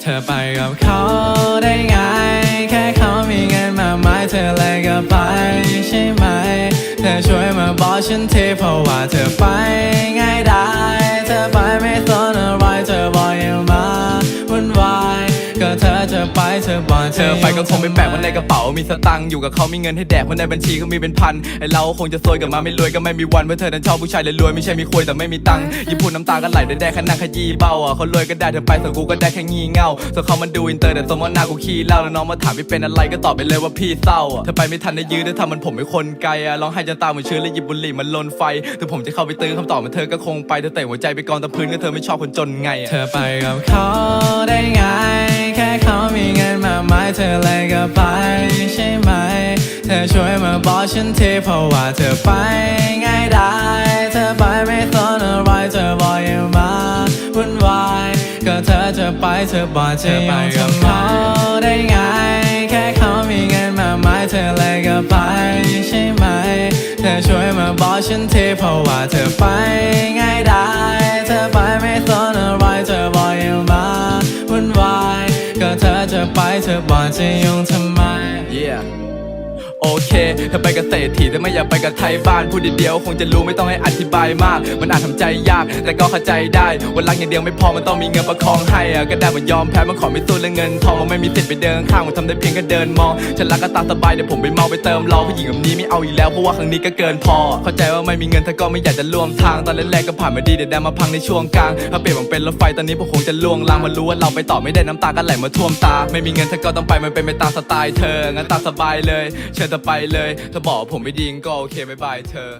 เธอไปกับเขาได้ไง แค่เขามีเงินมาไมายเธอเลยก็ไปใช่ไหม เธอช่วยมาบอกฉันทีเพราะว่าเธอไปง่าย ไปเธอบอกเธอไปก็คงไม่แปลกว่าในกระเป๋ามีสตังค์อยู่กับเขามีเงินให้แดกเพราะในบัญชีก็มีเป็นพันไอเราคงจะซวยกับมาไม่รวยก็ไม่มีวันเพราะเธอนั้นชอบผู้ชายรวยๆไม่ใช่มีคุยแต่ไม่มีตังค์ญี่ปุ่นน้ำตาก็ไหลได้แดกขนาดขยี้เบ้าอะเขารวยก็ได้เธอไปส่วนกูก็ได้แค่งี่เง่าส่วนเขามันดูอินเตอร์แต่สมมติหน้ากูขี้เหล้าแล้วน้องมาถามพี่เป็นอะไรก็ตอบไปเลยว่าพี่เศร้าอะเธอไปไม่ทันได้ยื้อเธอทำมันผมเป็นคนไกลอะร้องไห้จนตาเหมือนเชื้อแล้วหยิบบุหรี่มันลนไฟถึงผมจะเข้าไปตื้อคำตอบมันเธอก็คงไปเธอเตะหัวใจไปกองตะพื้นก็เธอไม่ชอบคนจนไงอะเธอไปกับเขาได้ไง บอกฉันทีเพราะว่าเธอไปง่ายได้ เธอไปไม่สนอะไรเธอบอกอย่ามาวุ่นวายก็เธอจะไปเธอบอกจะไปกับเขาได้ไง แค่เขามีเงินมากมายเธอเลยก็ไปใช่ไหม เธอช่วยมาบอกฉันทีเพราะว่าเธอไปง่ายได้ เธอไปไม่สนอะไรเธอบอกอย่ามาวุ่นวายก็เธอจะไปเธอบอกจะยุ่งทำไม Yeah อเคเธอไปกับเศรษฐีแต่ไม่อยากไปกับไทยบ้านพูดเดียวคงจะรู้ไม่ต้องให้อธิบายมาก มันอาจทำใจยาก แต่ก็เข้าใจได้วันรักอย่างเดียวไม่พอมันต้องมีเงินประคองให้อะก็ได้มันยอมแพ้มันขอไม่สู้เรื่องเงินทองมันไม่มีสิทธิ์ไปเดินข้างมันทำได้เพียงแค่เดินมองฉันรักก็ตามสบายเดี๋ยวผมไปเมาไปเติมรอผู้หญิงแบบนี้ไม่เอาอีกแล้วเพราะว่าครั้งนี้ก็เกินพอ เข้าใจว่าไม่มีเงินเธอก็ไม่อยากจะร่วมทางตอนแรกๆก็ผ่านมาดีเดี๋ยวได้มาพังในช่วงกลางถ้าเปรียบมันเป็นรถไฟตอนนี้ผมคงจะล่วงลางมารู้ว่าเราไปต่อไม่ได้น้ำตาก็ไหลมาท่วมตา ไม่มีเงินเธอก็ต้องไปมันเป็นไปตามสไตล์เธองั้นตามสบายเลยเชิญจะไปเลย ถ้าบอกผมไม่ดีก็โอเคบายบายเธอ